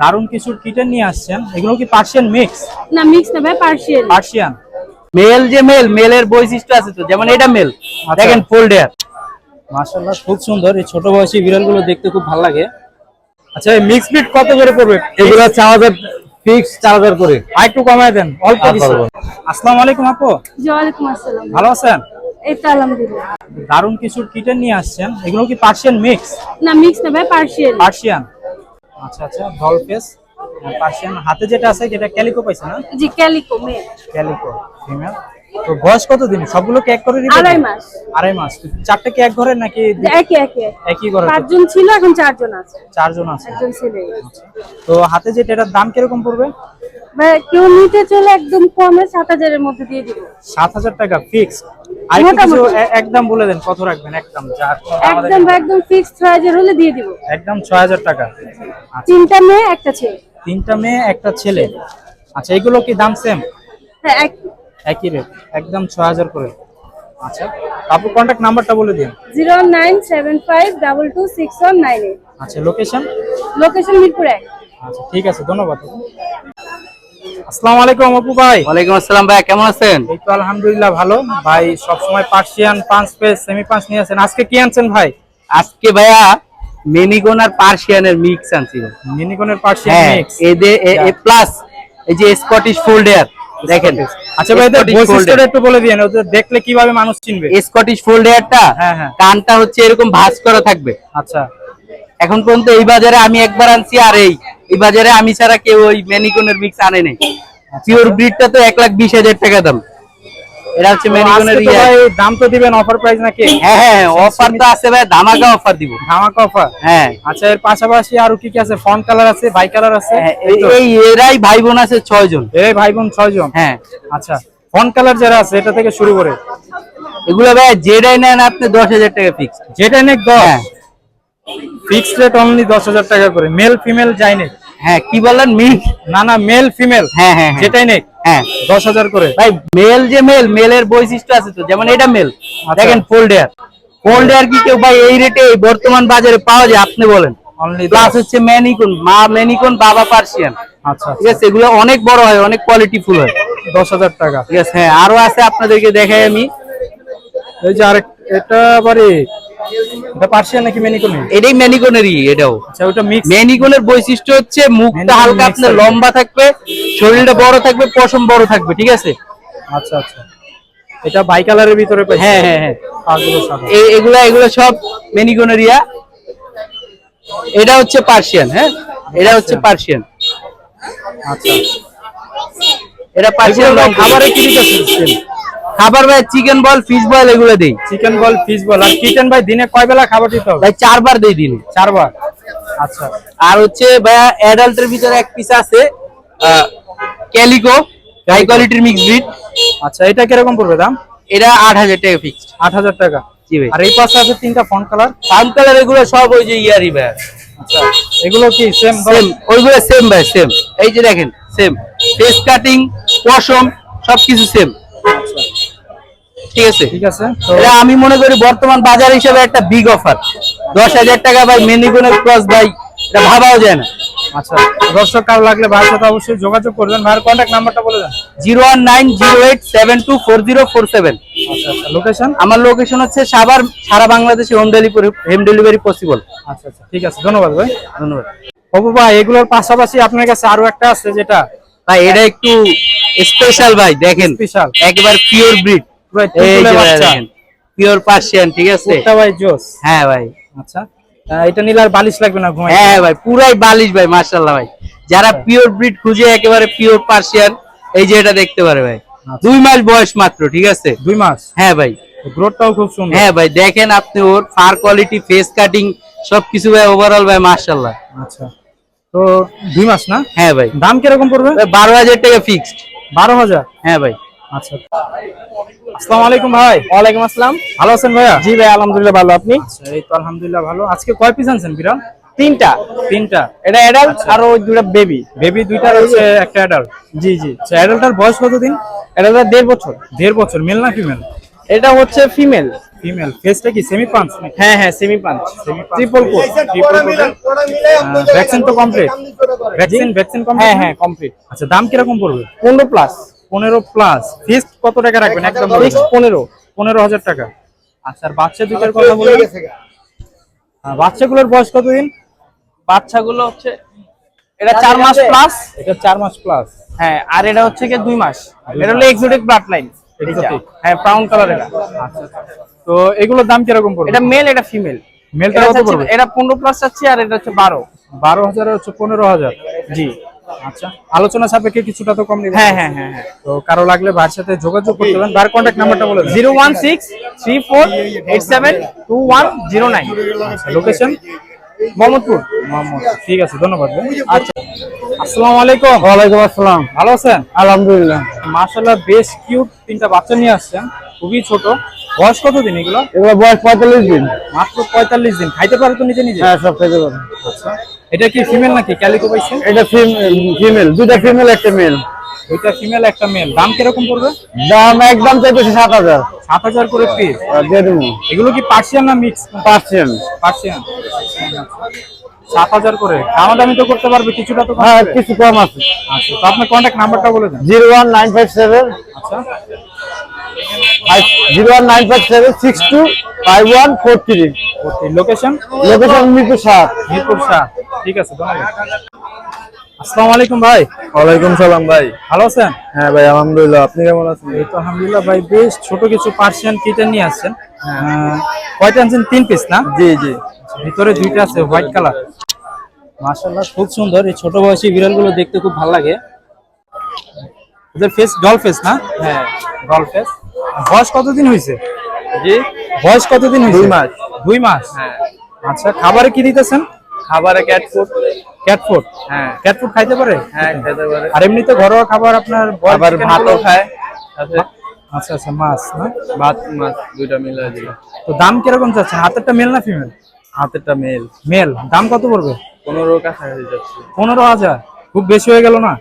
দারুণ কিছু কিটেন নিয়ে আসছেন। এগুলো কি পার্সিয়ান মিক্স না মিক্স না ভাই পার্সিয়াল পার্সিয়ান মেল যে মেল মেলের বৈশিষ্ট্য আছে তো যেমন এটা মেল আচ্ছা। দেখেন ফোল্ডার মাশাআল্লাহ খুব সুন্দর। এই ছোট বয়সী বিড়ালগুলো দেখতে খুব ভালো লাগে। আচ্ছা এই মিক্স বিট কত করে পড়বে? এগুলো চার হাজার ফিক্স চার হাজার করে। আর একটু কমায় দেন অল্প কিছু। আসসালামু আলাইকুম আপু। ওয়ালাইকুম আসসালাম। ভালো আছেন? এই তো আলহামদুলিল্লাহ। দারুণ কিছু কিটেন নিয়ে আসছেন। এগুলো কি পার্সিয়ান মিক্স না মিক্স না ভাই পার্সিয়াল পার্সিয়ান আচ্ছা আচ্ছা ডল ফেস পার্সিয়ান হাতে যেটা আছে যেটা ক্যালিকো পাইছে না? জি ক্যালিকো মেল ক্যালিকো ফিমেল তো বয়স কত দিন সবগুলো কি এক করে দিবেন আড়াই মাস। আড়াই মাস। চারটে কি এক ঘরে নাকি একই একই একই। ঘরে? পাঁচজন ছিল এখন চারজন আছে। চারজন আছে। একজন ছেলে। তো হাতে যেটা এটার দাম কীরকম পড়বে? ভাই কেউ নিতে চলে একদম কমে সাত হাজারের মধ্যে দিয়ে দিব। সাত হাজার টাকা ফিক্স আর কিছু একদম বলে দেন কত রাখবেন একদম যা একদম একদম ফিক্স ছয় হাজার হলে দিয়ে দিব। একদম ছয় হাজার টাকা। আচ্ছা। তিনটা মেয়ে একটা ছেলে। তিনটা মেয়ে একটা ছেলে। আচ্ছা এগুলো কি দাম সেম হ্যাঁ এক একই রেট একদম ছয় হাজার করে। আচ্ছা আপু কন্ট্যাক্ট নাম্বারটা বলে দিন। Zero nine seven five double two six one nine eight. আচ্ছা লোকেশন লোকেশন মিরপুর এক। আচ্ছা ঠিক আছে ধন্যবাদ। আসসালামু আলাইকুম আপু ভাই। ওয়ালাইকুম আসসালাম ভাই কেমন আছেন? এই তো আলহামদুলিল্লাহ ভালো। ভাই সবসময় পার্সিয়ান পাঁচ পেজ সেমি পাঁচ নিয়ে আছেন আজকে কি আনছেন ভাই? আজকে ভাইয়া মেনিগন আর পার্সিয়ানের মিক্স আনছি। ভাই। মিনিকনের পার্সিয়ান মিক্স এদের এ প্লাস এই যে স্কটিশ ফোল্ডার দেখেন। আচ্ছা ভাই বৈশিষ্ট্যটা একটু বলে দিয়েন দেখলে কীভাবে মানুষ চিনবে? স্কটিশ হ্যাঁ, হ্যাঁ। কানটা হচ্ছে এরকম ভাঁজ করা থাকবে। আচ্ছা। এখন পর্যন্ত এই বাজারে আমি একবার আনছি আর এই। এই বাজারে আমি ছাড়া কেউ ওই ম্যানিকনের মিক্স আনে নাই। পিওর ব্রিডটা তো এক লাখ বিশ হাজার টাকা দাম। এটা হচ্ছে তো ভাই দাম তো দিবেন অফার প্রাইস নাকি? হ্যাঁ হ্যাঁ অফার তো আছে ভাই ধামাকা অফার দিব। ধামাকা অফার হ্যাঁ। আচ্ছা এর পাশাপাশি আরও কি কি আছে? ফন্ট কালার আছে বাই কালার আছে? হ্যাঁ, এই এই এরাই ভাই বোন আছে ছয় জন। এই ভাই বোন ছয় জন? হ্যাঁ। আচ্ছা ফন্ট কালার যারা আছে এটা থেকে শুরু করে। এগুলো ভাই যেটাই নেন আপনি দশ হাজার টাকা ফিক্স যেটা দশ? হ্যাঁ। ফিক্সড রেট অনলি দশ হাজার টাকা করে। মেল ফিমেল যাই নেক হ্যাঁ কি বললেন? মিক্স না না মেল ফিমেল হ্যাঁ হ্যাঁ হ্যাঁ। যেটাই নেক হ্যাঁ। দশ হাজার করে। ভাই মেল যে মেল মেলের বৈশিষ্ট্য আছে তো যেমন এটা মেল আচ্ছা। দেখেন ফোল্ডার ফোল্ডার কি কেউ ভাই এই রেটে বর্তমান বাজারে পাওয়া যায় আপনি বলেন। প্লাস হচ্ছে ম্যানিকন মা ম্যানিকন বাবা পার্সিয়ান আচ্ছা ঠিক আছে এগুলো অনেক বড় হয় অনেক কোয়ালিটি ফুল হয়। দশ হাজার টাকা। ঠিক আছে হ্যাঁ আরও আছে আপনাদেরকে দেখাই আমি। এই যে আরেক এটা এটা পার্সিয়ান নাকি মেনিকোনি এটাই ম্যানিকনেরই এটাও। আচ্ছা ওটা মিক্স ম্যানিকনের বৈশিষ্ট্য হচ্ছে মুখটা হালকা আপনার লম্বা থাকবে শরীরটা বড় থাকবে পশম বড় থাকবে ঠিক আছে? আচ্ছা আচ্ছা। এটা বাই কালারের ভিতরে হ্যাঁ হ্যাঁ সাদা। এই এগুলা সব মেনিকনেরিয়া এটা হচ্ছে পার্সিয়ান হ্যাঁ? এটা হচ্ছে পার্সিয়ান। আচ্ছা। এটা পার্সিয়ান এগুলো খাবারে কি দিতেছেন খাবার ভাই চিকেন বল ফিশ বল এগুলো দেই। Chicken ball fish ball. আর কিচেন ভাই দিনে কয় বেলা খাবার দিতে হবে? ভাই চারবার দেই দিন। চারবার? আচ্ছা। আর হচ্ছে ভাইয়া অ্যাডাল্টের ভিতরে এক পিস আছে ক্যালিকো হাই কোয়ালিটির মিক্স ব্রিড আচ্ছা এটা কীরকম পড়বে দাম? এটা আট হাজার টাকা ফিক্সড আট হাজার টাকা। জি ভাই। আর এই পাশে আছে তিনটা ফন্ট কালার সান কালার এগুলো সব ওই যে ইয়ারি ভাই। আচ্ছা এগুলো কি সেম সেম ওইগুলো সেম ভাই সেম এই যে দেখেন সেম ফেস কাটিং পশম সবকিছু সেম ঠিক আছে? ঠিক আছে এটা আমি মনে করি বর্তমান বাজার হিসেবে একটা বিগ অফার দশ হাজার টাকা ভাই মেনিগুনের ক্রস ভাই এটা ভাবাও যায় না। আচ্ছা দর্শক কারও লাগলে ভাইয়ের সাথে অবশ্যই যোগাযোগ করবেন। ভাইয়ের কন্ট্যাক্ট নাম্বারটা বলে দেন। Zero one nine zero eight seven two four zero four seven. আচ্ছা আচ্ছা লোকেশন আমার লোকেশন হচ্ছে সাভার সারা বাংলাদেশে home delivery home delivery possible আচ্ছা আচ্ছা ঠিক আছে ধন্যবাদ ভাই। ধন্যবাদ। ভাই এগুলোর পাশাপাশি আপনার কাছে আরও একটা আছে যেটা? ভাই এটা একটু স্পেশাল ভাই দেখেন। স্পেশাল একবার পিওর ব্রিড এই তুলতুলে যে ভাই দেখেন পিওর পার্সিয়ান ঠিক আছে? এটা ভাই জোস। হ্যাঁ ভাই। আচ্ছা। এটা নিলে আর বালিশ লাগবে না ঘুমাই হ্যাঁ ভাই পুরাই বালিশ ভাই ভাই। যারা পিওর ব্রিড খুঁজে একেবারে পিওর পার্সিয়ান এই যে এটা দেখতে পারে ভাই। দুই মাস বয়স মাত্র ঠিক আছে? দুই মাস? হ্যাঁ ভাই। গ্রোথটাও খুব সুন্দর। হ্যাঁ ভাই দেখেন আপনি ওর ফার কোয়ালিটি ফেস কাটিং সবকিছু ভাই ওভারঅল ভাই মার্শাল্লাহ আচ্ছা। তো দুই মাস না? হ্যাঁ ভাই। দাম কীরকম পড়বে? বারো হাজার টাকা ফিক্সড বারো হাজার? হ্যাঁ ভাই। আচ্ছা। আসসালামু আলাইকুম ভাই। ওয়ালাইকুম আসসালাম। ভালো আছেন ভাইয়া? জি ভাই আলহামদুলিল্লাহ ভালো। আপনি? আচ্ছা এই তো আলহামদুলিল্লাহ ভালো। আজকে কয় পিস আনছেন বিড়াল? তিনটা। তিনটা। এটা অ্যাডাল্ট আর ওই দুটা বেবি বেবি দুইটা রয়েছে একটা অ্যাডাল্ট জি জি। আচ্ছা অ্যাডাল্টটার বয়স কতদিন? দেড় বছর। দেড় বছর। মেল না ফিমেল এটা হচ্ছে ফিমেল ফিমেল ফেসটা কি সেমি হ্যাঁ হ্যাঁ semi punch semi triple coat vaccine তো কমপ্লিট ভ্যাকসিন ভ্যাকসিন কমপ্লিট হ্যাঁ হ্যাঁ কমপ্লিট আচ্ছা দাম কীরকম পড়বে? পনেরো প্লাস পনেরো প্লাস ফিক্সড কত টাকা রাখবেন? একদম ফিক্স পনেরো। পনেরো হাজার টাকা। আচ্ছা আর বাচ্চা দুটোর কথা বলবেন হ্যাঁ, বাচ্চাগুলোর বয়স কতদিন? বাচ্চাগুলো হচ্ছে এটা চার মাস প্লাস এটা চার মাস প্লাস হ্যাঁ আর এটা হচ্ছে কি দুই মাস। এটা হলো এক্সোটিক ব্লাড লাইন হ্যাঁ ব্রাউন কালার এটা। তো এগুলোর দাম কীরকম পড়বে? এটা মেল এটা ফিমেল মেলটা কত হচ্ছে পড়বে? এটা পনেরো প্লাস চাচ্ছি আর এটা হচ্ছে বারো। বারো হাজার হচ্ছে পনেরো হাজার। জি। আচ্ছা আলোচনা সাপেক্ষে কিছুটা তো কম নেবে হ্যাঁ হ্যাঁ হ্যাঁ হ্যাঁ। তো কারও লাগলে ভাইয়ের সাথে যোগাযোগ করতে পারেন। বার কন্ট্যাক্ট নাম্বারটা বলে zero one six three four eight seven two one zero nine. Location Mohammadpur. Mohammad ঠিক আছে ধন্যবাদ আচ্ছা আসসালামু আলাইকুম। ওয়ালাইকুম আসসালাম। ভালো আছেন? আলহামদুলিল্লাহ। মাশাআল্লাহ বেশ কিউট তিনটা বাচ্চা নিয়ে আসছেন। খুবই ছোট। বয়স কত দিন এগুলো? এগুলো বয়স পঁয়তাল্লিশ দিন। মাত্র পঁয়তাল্লিশ দিন। খাইতে পারে তো নিজে নিজে? হ্যাঁ সব খেতে পারে। আচ্ছা। এটা কি ফিমেল নাকি? ক্যালিকো পাইছে? এটা ফিমেল দুটা ফিমেল একটা মেল দুইটা ফিমেল একটা মেল দাম কীরকম পড়বে? দাম একদম চাইতেছে সাত হাজার। সাত হাজার করে পিস দিয়ে দেবো। এগুলো কি পার্সিয়ান না মিক্স পার্সেন্ট পার্সিয়ান সাত হাজার করে। দামাদামি তো করতে পারবে কিছুটা তো। হ্যাঁ কিছু কম আছে। আচ্ছা তো আপনার কন্ট্যাক্ট নাম্বারটা বলে দেন। Zero one nine five seven আচ্ছা। Zero one nine five seven six two five one four three location location Mirpur সাত মিরপুর শাহ। ঠিক আছে আসসালামু আলাইকুম ভাই। ওয়ালাইকুম সালাম ভাই। ভালো আছেন? হ্যাঁ ভাই আলহামদুলিল্লাহ। আপনি কেমন আছেন? এই তো আলহামদুলিল্লাহ ভাই বেশ ছোট কিছু পার্সিয়ান কিটেন নিয়ে আসছেন। আহ, কয়টা আনছেন? তিন পিস না? জি জি। ভিতরে দুইটা আছে হোয়াইট কালার মাশাআল্লাহ খুব সুন্দর। এই ছোট বয়সী বিড়ালগুলো দেখতে খুব ভালো লাগে। ওদের ফেস ডল ফেস না? হ্যাঁ। ডল ফেস বয়স কতদিন হয়েছে? জি। বয়স কতদিন দুই মাস। দুই মাস? হ্যাঁ। আচ্ছা খাবারে কি দিতেছেন? খাবারে ক্যাট ফুড ক্যাট ফুড হ্যাঁ। ক্যাট ফুড খাইতে পারে? হ্যাঁ খেতে পারে। আর এমনিতে ঘরোয়া খাবার আপনার আবার ভাতও খায় আচ্ছা আচ্ছা মাছ না? ভাত মাছ দুইটা মিলে দিল তো দাম কীরকম চাচ্ছেন হাতেরটা মেল না ফিমেল হাতেরটা মেল মেল দাম কত পড়বে? পনেরো কাছাকাছি যাচ্ছে। পনেরো হাজার? খুব বেশি হয়ে গেল না?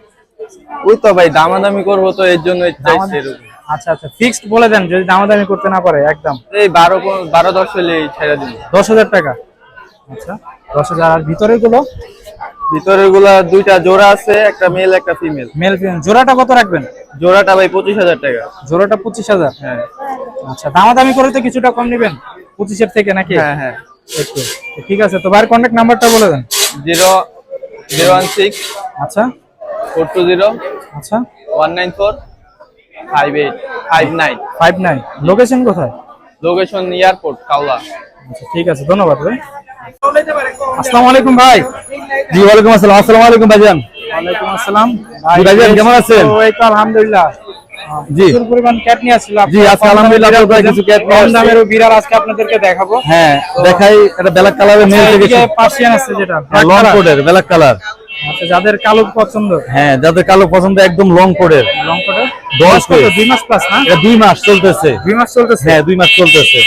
ওই তো ভাই দামাদামি করব তো এর জন্য চাইছি এরকম। আচ্ছা আচ্ছা ফিক্সড বলে দেন যদি দামাদামি করতে না পারে একদম। এই বারো বারো দশ হলে ছেড়ে দিন দশ হাজার টাকা। আচ্ছা দশ হাজার আর ভিতরেরগুলো? ভিতরেরগুলা দুইটা জোড়া আছে একটা মেল একটা ফিমেল মেল ফিমেল জোড়াটা কত রাখবেন? জোড়াটা ভাই পঁচিশ হাজার টাকা। জোড়াটা পঁচিশ হাজার? হ্যাঁ। আচ্ছা দামাদামি করে তো কিছুটা কম নেবেন পঁচিশের থেকে নাকি? হ্যাঁ হ্যাঁ। একটু ঠিক আছে তো ভাইয়ের কন্ট্যাক্ট নাম্বারটা বলে দেন। জিরো জিরো ওয়ান সিক্স আচ্ছা। ফোর টু জিরো আচ্ছা। One nine four. Five eight five nine five nine location কোথায়? লোকেশন এয়ারপোর্ট কাউলা আচ্ছা ঠিক আছে ধন্যবাদ ভাই। আসসালামু আলাইকুম ভাই। জি ওয়ালাইকুম আসসালাম। আসসালামু আলাইকুম ভাইজান। ওয়ালাইকুম আসসালাম। ভাইজান, কেমন আছেন? তো এই তো আলহামদুলিল্লাহ। জি। প্রচুর পরিমাণ ক্যাট নিয়ে আসছিলাম জি, আজকে আলহামদুলিল্লাহ আপনার কাছে কম দামেরও বিড়াল আজকে আপনাদেরকে দেখাবো। হ্যাঁ দেখাই এটা ব্ল্যাক কালারের মেল থেকে পার্সিয়ান আছে যেটা। লং ব্ল্যাক কালার আচ্ছা যাদের কালো পছন্দ? হ্যাঁ যাদের কালো পছন্দ একদম লং কোডের লং কোটের দশ কত piece। দুই মাস প্লাস না? এটা দুই মাস চলতেছে। দুই মাস চলতেছে? হ্যাঁ দুই মাস চলতেছে।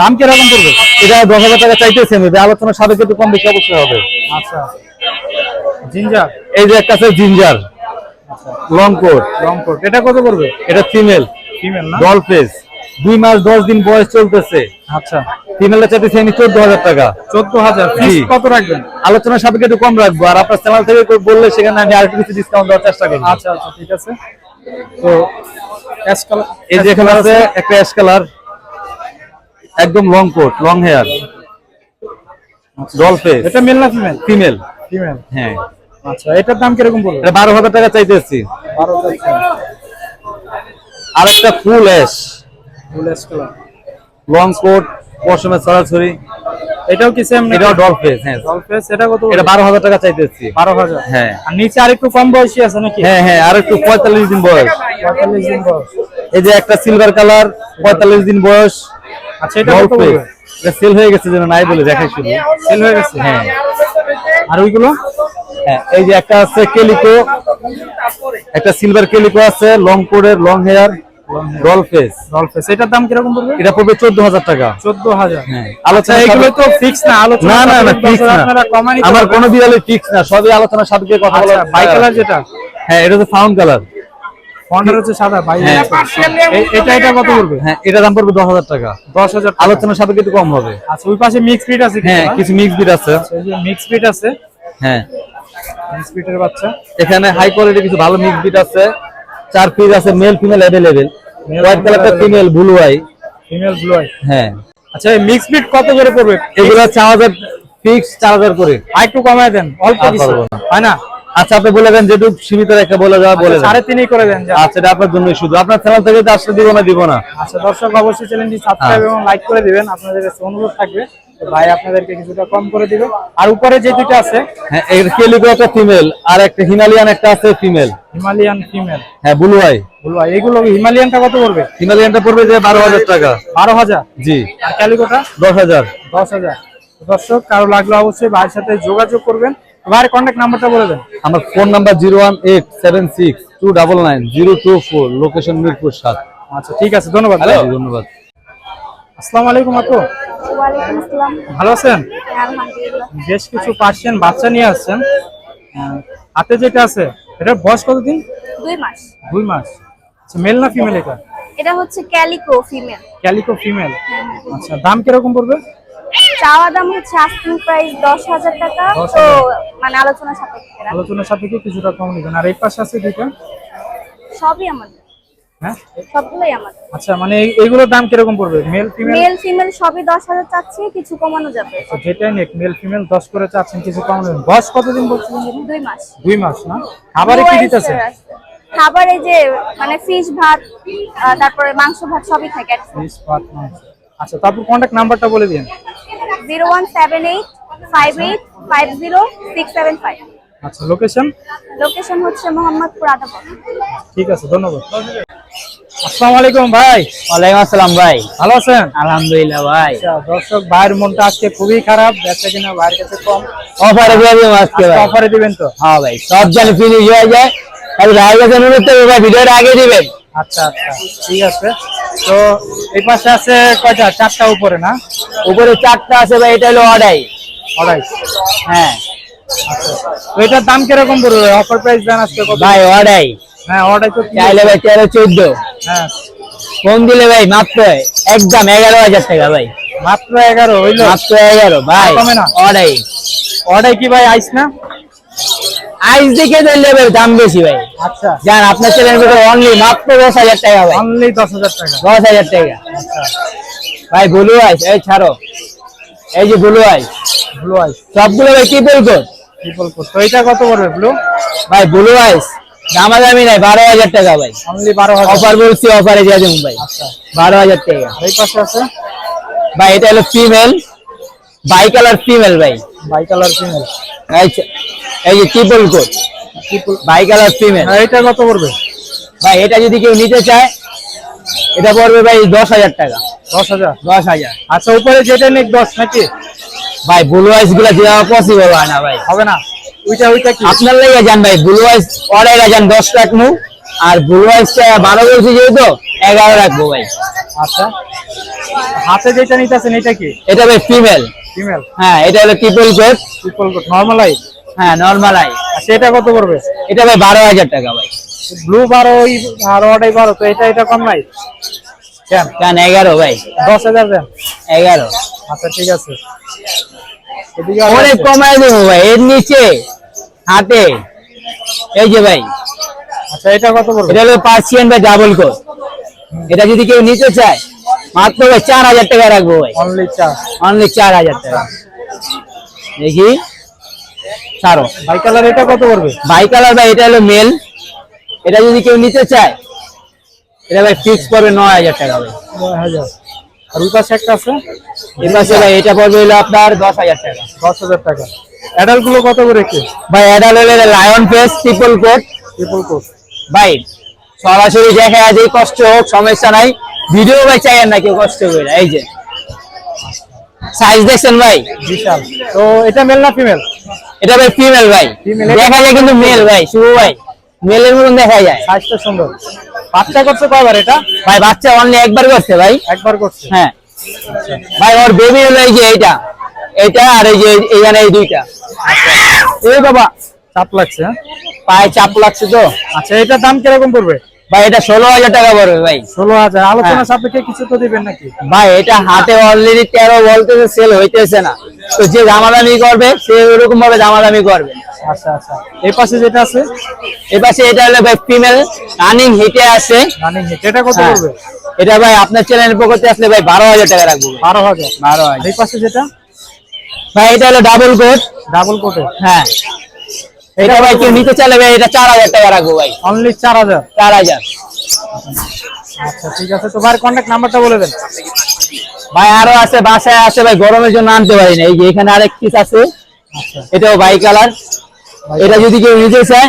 দাম কীরকম পড়বে? এটা দশ হাজার টাকা চাইতেছে আমি। আলোচনার সাথে কম বেশি অবশ্যই হবে। আচ্ছা। জিঞ্জার এই যে একটা আছে ginger long coat long coat এটা কত পড়বে? এটা ফিমেল ফিমেল না? ডল ফেস দুই মাস দশ দিন বয়স চলতেছে। আচ্ছা। ফিমেলটা চাইতেছি আমি চোদ্দ হাজার টাকা। চোদ্দ হাজার। কত রাখবেন? আলোচনার সাপেক্ষে একটু কম রাখব। আর আপনার চ্যানেল থেকে বললে সেখানে আমি আর কিছু ডিসকাউন্ট দেওয়ার চেষ্টা করব। আচ্ছা আচ্ছা ঠিক আছে। তো অ্যাশ কালার এই যে এখানে আছে একটা অ্যাশ কালার একদম long coat long hair doll face এটা মেল না ফিমেল ফিমেল ফিমেল হ্যাঁ। আচ্ছা এটার দাম কীরকম পড়বে? এটা বারো হাজার টাকা চাইতেছি। বারো হাজার আর একটা full ash full ash colour long coat পশমের ছড়াছড়ি এটাও কি সেম এটাও ডল ফেস হ্যাঁ। ডল ফেস এটা কত এটা বারো হাজার টাকা চাইতেছি। বারো হাজার? হ্যাঁ। আর নিচে আর একটু কম বয়সী আছে নাকি? হ্যাঁ হ্যাঁ আর একটু পঁয়তাল্লিশ দিন বয়স। পঁয়তাল্লিশ দিন বয়স। এই যে একটা সিলভার কালার পঁয়তাল্লিশ দিন বয়স। আচ্ছা এটা ডল কত এটা সেল হয়ে গেছে যেন নাই বলে দেখাই শুধু সেল হয়ে গেছে? হ্যাঁ। আর ওইগুলো? হ্যাঁ এই যে একটা আছে কেলিকো একটা সিলভার কেলিকো আছে লং কোডের long hair doll face doll face এটার দাম কীরকম পড়বে? এটা পড়বে চোদ্দ হাজার টাকা। চোদ্দ হাজার হ্যাঁ। আচ্ছা আলোচনা এগুলো তো ফিক্স না আলোচনা না না না ফিক্স না। আমার কোনো বিড়ালে ফিক্স না সবই আলোচনা সাপেক্ষে কথা বলা আচ্ছা বাই কালার যেটা? হ্যাঁ এটা তো ফাউন্ড কালার ফন্ডার হচ্ছে সাদা বাইরে হ্যাঁ। এটা এটা কত পড়বে? হ্যাঁ এটা দাম পড়বে দশ হাজার টাকা। দশ হাজার আলোচনার সাপেক্ষে একটু কম হবে। আচ্ছা ওই পাশে মিক্স ফিট আছে হ্যাঁ কিছু মিক্স বিট আছে। মিক্স ফিট আছে। হ্যাঁ। মিক্স ফিটের বাচ্চা। এখানে হাই কোয়ালিটি কিছু ভালো মিক্স বিট আছে। চার পিস আছে মেল ফিমেল অ্যাভেলেবেল হোয়াইট কালারটা female blue eye female blue eye হ্যাঁ। আচ্ছা মিক্স ফিট কত করে পড়বে? এগুলো চার হাজার ফিক্স চার হাজার করে। আর একটু কমায় দেন অল্প কিছু। না। হয় না? আচ্ছা আপনি বলে দেন যেটুকু সীমিত রেখে বলে দেওয়া বলে দেন। সাড়ে তিনই করে দেন আচ্ছা এটা আপনার জন্যই শুধু। আপনার চ্যানেল থেকে আসলে দিব না দিব না। আচ্ছা দর্শক অবশ্যই চ্যানেলটি সাবস্ক্রাইব এবং লাইক করে দিবেন। আপনাদের কাছে অনুরোধ থাকবে ভাই আপনাদেরকে কিছুটা কম করে দিবে। আর উপরে যে দুইটা আছে হ্যাঁ এর কেলিকো একটা ফিমেল আর একটা হিমালয়ান একটা আছে ফিমেল। Himalayan female. হ্যাঁ ব্লু আই। বলব এগুলো হিমালয়ানটা কত পড়বে? হিমালয়ানটা পড়বে যে বারো হাজার টাকা। বারো হাজার? জি। আর হাজার। দশ হাজার। দর্শক কারও লাগলে অবশ্যই ভাইয়ের সাথে যোগাযোগ করবেন। ভাইয়ের কন্ট্যাক্ট নাম্বারটা বলে দেন। আমার phone number zero one eight seven six two double nine zero two four location Mirpur সাত। আচ্ছা ঠিক আছে ধন্যবাদ। ধন্যবাদ। আসসালামু আলাইকুম আপু। ভালো আছেন? হ্যাঁ, আলহামদুলিল্লাহ। বেশ কিছু পার্সিয়ান বাচ্চা নিয়ে আসছেন। হাতে যেটা আছে এটার বয়স কতদিন? দুই মাস। দুই মাস। আচ্ছা মেল না ফিমেল এটা? এটা হচ্ছে ক্যালিকো ফিমেল। Calico female. আচ্ছা দাম কীরকম পড়বে? চাওয়া দাম হচ্ছে আস্কিং প্রাইস দশ হাজার টাকা। তো মানে আলোচনা সাপেক্ষে। রাখা। আলোচনার সাপেক্ষে কিছুটা কম নেবেন। আর এই পাশে আছে দুইটা? সবই আমাদের হ্যাঁ? সবগুলোই আচ্ছা মানে এইগুলোর দাম কীরকম পড়বে? মেল ফিমেল মেল ফিমেল সবই চাচ্ছি কিছু কমানো যাবে। যেটাই নেক মেল ফিমেল দশ করে চাচ্ছেন কিছু কম নেবেন বয়স কতদিন বলছিলেন মাস। না? খাবারে কি দিতেছে? eyes খাবার এই যে মানে ফিশ ভাত তারপরে মাংস ভাত সবই থাকে ভাত, মাংস। আচ্ছা তারপর কন্ট্যাক্ট নাম্বারটা বলে দিন zero one seven eight five eight five zero six seven five. আচ্ছা লোকেশন লোকেশন হচ্ছে মোহাম্মদপুর আদাবর ঠিক আছে ধন্যবাদ। আসসালামু আলাইকুম ভাই। ওয়ালাইকুম আসসালাম ভাই। ভালো আছেন? আলহামদুলিল্লাহ ভাই। আচ্ছা দর্শক ভাইয়ের মনটা আজকে খুবই খারাপ বেচা কিনা ভাইয়ের কাছে কম। অফারে দিয়ে আজকে অফারে দিবেন তো? হ্যাঁ ভাই সব জানি ফিনিশ হয়ে যায়। তাহলে ভাই কাছে অনুরোধ করব ভাই ভিডিওটা আগে দিবেন। আচ্ছা আচ্ছা ঠিক আছে। তো এই পাশে আছে কয়টা? চারটা উপরে না? উপরে চারটা আছে ভাই এটা হলো অর্ডাই অড়াই হ্যাঁ। তো এটার দাম কীরকম পড়বে অফার প্রাইস আজকে ভাই অর্ডাই হ্যাঁ তো কি- চাইলে ভাই তেরো চোদ্দ। হ্যাঁ। ফোন দিলে ভাই মাত্র একদম এগারো হাজার টাকা ভাই। মাত্র এগারো হইল? মাত্র এগারো ভাই। কমে না? কি ভাই আইস না? আইস দেখে ভাই দাম বেশি ভাই। আচ্ছা। জান আপনার ছেলের ভিতরে অনলি মাত্র দশ হাজার টাকা ভাই। অনলি দশ হাজার টাকা। দশ হাজার টাকা। ভাই ব্লু আইস এই ছাড়ো। এই যে ব্লু আইস ব্লু আইস সবগুলো ভাই কি কোড তো এটা কত করবে ব্লু ভাই ব্লু আইস দামাদামি নাই বারো হাজার টাকা ভাই। অফার বলছি অফারে দিয়ে দেবো ভাই আচ্ছা। বারো হাজার টাকা। ভাই এটা হলো ফিমেল বাই কালার ফিমেল ভাই। বাই কালার ফিমেল আচ্ছা এই যে triple coat bi colour female এটা কত পড়বে? ভাই এটা যদি কেউ নিতে চায় এটা পড়বে ভাই দশ হাজার টাকা। দশ হাজার? দশ হাজার। আচ্ছা উপরে যেটা নেক দশ নাকি? ভাই ব্লু আইসগুলা দেওয়া পসিবল হয় না ভাই। হবে না? ওইটা ওইটা কি? আপনার লেগে যান ভাই ব্লু আইস অর্ডার যান দশ রাখব আর ব্লু আইসটা বারো বলছি যেহেতু এগারো রাখব ভাই। আচ্ছা। হাতে যেটা নিতেছেন এটা কি? এটা ভাই ফিমেল ফিমেল হ্যাঁ এটা হলো triple coat triple coat normal eye হ্যাঁ নর্মাল আই এটা কত পড়বে? এটা ভাই বারো হাজার টাকা ভাই। ব্লু বারো ওই আর ওটাই বারো তো এটা এটা কম নাই? কেন? কেন এগারো ভাই। দশ হাজার দেন। এগারো। আচ্ছা ঠিক আছে। অনেক। কমায় দেবো ভাই এর নিচে হাতে। এই যে ভাই আচ্ছা এটা কত পড়বে? এটা হলো পার্সিয়ান ভাই ডাবল কোট। এটা যদি কেউ নিতে চায় মাত্র ভাই চার হাজার টাকা রাখব ভাই। অনলি চার। অনলি চার হাজার টাকা। দেখি। ছাড়ো। বাই কালার এটা কত পড়বে? বাই কালার ভাই এটা হলো মেল এটা যদি কেউ নিতে চায় এটা ভাই ফিক্স পড়বে নয় হাজার টাকা ভাই। নয় হাজার। আর ওই পাশে একটা আছে। এর পাশে ভাই এটা পড়বে হলো আপনার দশ হাজার টাকা। দশ হাজার টাকা। অ্যাডাল্টগুলো কত করে কি? ভাই এটা হলো lion face triple coat triple coat ভাই সরাসরি দেখা যায় কষ্ট হোক সমস্যা নাই। ভিডিও ভাই চাই না কেউ কষ্ট করে এই যে। সাইজ দেখছেন ভাই? বিশাল। তো এটা মেল না ফিমেল এটা ভাই ফিমেল ভাই। দেখা যায় কিন্তু মেল ভাই শুভ ভাই। মেলের মতন দেখা যায়। সাইজটা সুন্দর। বাচ্চা করছে কয়বার এটা? ভাই বাচ্চা অনলি একবার করছে ভাই। একবার করছে। হ্যাঁ। ভাই ওর বেবি হলো এই যে এইটা। এইটা আর এই যে এইখানে এই দুইটা। এই বাবা চাপ লাগছে হ্যাঁ? পায়ে চাপ লাগছে তো। আচ্ছা এটার দাম কীরকম পড়বে? ভাই এটা ষোলো হাজার টাকা পড়বে ভাই। ষোলো হাজার। আলোচনা হ্যাঁ। সাপেক্ষে কিছু তো দিবেন নাকি? ভাই এটা হাতে অলরেডি তেরো বলতেছে সেল হইতেছে না। তো যে দামাদামি করবে সে ওরকম ভাবে দামাদামি করবে। আচ্ছা আচ্ছা। এই পাশে যেটা আছে? এ পাশে এটা হলো ভাই ফিমেল রানিং হিটে আছে। রানিং হিট এটা কত হ্যাঁ। পড়বে? এটা ভাই আপনার চ্যানেলের পক্ষে আসলে ভাই বারো হাজার টাকা রাখব। ভাই। বারো হাজার। বারো আর হাজার। এই পাশে যেটা? ভাই এটা হলো ডাবল কোট ডাবল কোটে হ্যাঁ। এটা ভাই কেউ নিতে চাইলে ভাই এটা চার হাজার টাকা রাখব ভাই। অনলি চার হাজার? চার হাজার। আচ্ছা ঠিক আছে। তো ভাই কন্ট্যাক্ট নাম্বারটা বলে দেন। ভাই আরও আছে বাসায় আছে ভাই গরমের জন্য আনতে পারি না। এই যে এখানে আরেক পিস আছে। আচ্ছা। এটাও বাই কালার এটা যদি কেউ নিতে চায়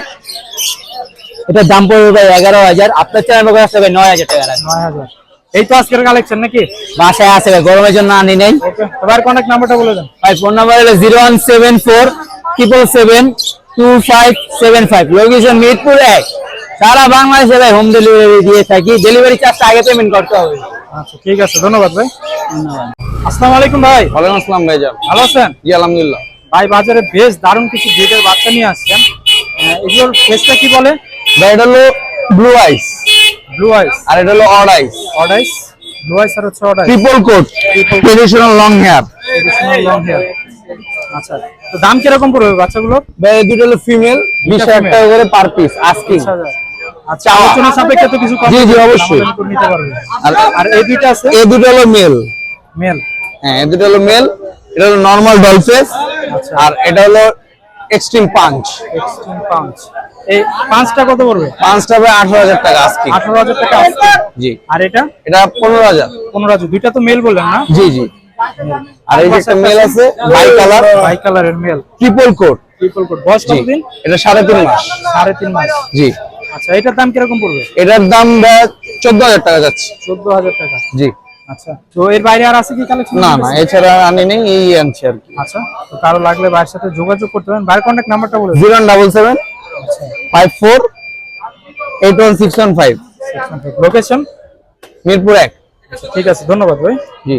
এটার দাম পড়বে ভাই এগারো হাজার। আপনার চ্যানেল নয় হাজার টাকা নয় হাজার। এই তো আজকের কালেকশন নাকি? বাসায় আছে ভাই গরমের জন্য আনি নেই। ওকে তো ভাই কন্ট্যাক্ট নাম্বারটা বলে দেন। ভাই ফোন নাম্বার হলো zero one seven four triple seven two five seven five. Location Mirpur এক। সারা বাংলাদেশে ভাই হোম ডেলিভারি দিয়ে থাকি। ডেলিভারি চার্জটা আগে পেমেন্ট করতে হবে। আচ্ছা ঠিক আছে ধন্যবাদ ভাই। আসসালামু আলাইকুম ভাই। ওয়ালাইকুম আসসালাম ভাইজান। ভালো আছেন? জি আলহামদুলিল্লাহ। ভাই বাজারে বেশ দারুণ কিছু ব্রিডের বাচ্চা নিয়ে আসছেন। এগুলোর ফেসটা কি বলে? ভাই এটা হলো ব্লু আইস ব্লু আইস আর এটা হলো অড আইস অডাইস ব্লু আইস আর হচ্ছে odd eyes triple coat traditional long hair long hair আচ্ছা তো দাম কীরকম পড়বে বাচ্চাগুলোর? ভাই দুটো হলো ফিমেল বিশ হাজার female। টাকা করে পার পিস আস্কিং আচ্ছা আলোচনা সাপেক্ষে তো কিছু কম জি, জি, অবশ্যই। নিতে পারবে। আর আর এই দুইটা আছে? এই দুটো হলো মেল মেল হ্যাঁ এই দুটো হলো মেল এটা হলো নর্মাল ডলফেস আচ্ছা। আর এটা হলো এক্সট্রিম পাঞ্চ এক্সট্রিম পাঞ্চ এই পাঁচটা কত পড়বে? পাঁচটা আঠারো হাজার টাকা আঠারো হাজার টাকা জি। আর এটা? এটা পনেরো হাজার। পনেরো হাজার। দুইটা তো মেল বললেন না? জি জি। আর এই যে একটা মেল আছে বাই কালার বাই কালারের male triple coat triple coat বয়স জি। কতদিন এটা সাড়ে তিন মাস। সাড়ে তিন মাস। জি। আচ্ছা এটার দাম কীরকম পড়বে? এটার দাম চোদ্দ হাজার টাকা যাচ্ছে। চোদ্দ হাজার টাকা। জি। আচ্ছা তো এর বাইরে আর আছে কি কালেকশন না না এছাড়া আনি নেই এই আনছি আর কি। আচ্ছা তো কারও লাগলে বাইরের সাথে যোগাযোগ করতে পারেন। ভাইয়ের কন্ট্যাক্ট নাম্বারটা বলে। Zero double seven five four eight one six one five location Mirpur এক ঠিক আছে ধন্যবাদ ভাই জি